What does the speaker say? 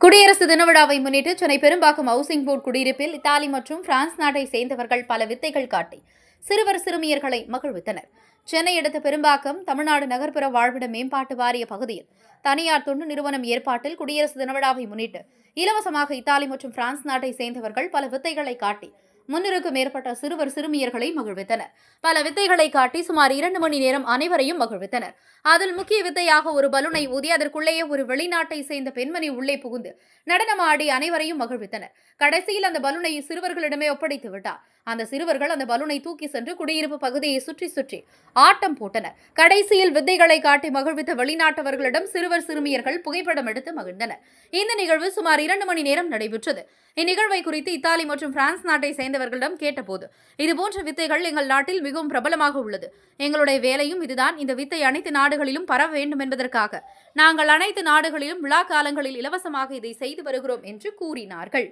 குடியரசு தின விழாவை முன்னிட்டு சென்னை பெரும்பாக்கம் ஹவுசிங் போர்டு குடியிருப்பில் இத்தாலி மற்றும் பிரான்ஸ் நாட்டை சேர்ந்தவர்கள் பல வித்தைகள் காட்டி சிறுவர் சிறுமியர்களை மகிழ்வித்தனர். சென்னை அடுத்த பெரும்பாக்கம் தமிழ்நாடு நகர்ப்புற வாழ்விட மேம்பாட்டு வாரிய பகுதியில் தனியார் தொண்டு நிறுவனம் ஏற்பாட்டில் குடியரசு தின விழாவை முன்னிட்டு இலவசமாக இத்தாலி மற்றும் பிரான்ஸ் நாட்டை சேர்ந்தவர்கள் பல வித்தைகளை காட்டி முன்னூறுக்கும் மேற்பட்ட சிறுவர் சிறுமியர்களை மகிழ்வித்தனர். பல வித்தைகளை காட்டி சுமார் இரண்டு மணி நேரம் அனைவரையும் மகிழ்வித்தனர். அதில் முக்கிய வித்தையாக ஒரு பலூனை ஊதி அதற்குள்ளேயே ஒரு வெளிநாட்டை சேர்ந்த பெண்மணி உள்ளே புகுந்து நடனமாடி அனைவரையும் மகிழ்வித்தனர். கடைசியில் அந்த பலூனை சிறுவர்களிடமே ஒப்படைத்து விட்டார். அந்த சிறுவர்கள் அந்த பலூனை தூக்கி சென்று குடியிருப்பு பகுதியை சுற்றி சுற்றி ஆட்டம் போட்டனர். கடைசியில் வித்தைகளை காட்டி மகிழ்வித்த வெளிநாட்டவர்களிடம் சிறுவர் சிறுமியர்கள் புகைப்படம் எடுத்து மகிழ்ந்தனர். இந்த நிகழ்வு சுமார் இரண்டு மணி நேரம் நடைபெற்றது. இந்நிகழ்வை குறித்து இத்தாலி மற்றும் பிரான்ஸ் நாட்டை சேர்ந்த தெரிந்தவர்களிடம் கேட்டபோது இதுபோன்ற வித்தைகள் எங்கள் நாட்டில் மிகவும் பிரபலமாக உள்ளது. எங்களுடைய வேலையும் இதுதான். இந்த வித்தை அனைத்து நாடுகளிலும் பரவ வேண்டும் என்பதற்காக. நாங்கள் அனைத்து நாடுகளிலும் விழா காலங்களில் இலவசமாக இதை செய்து வருகிறோம் என்று கூறினார்கள்.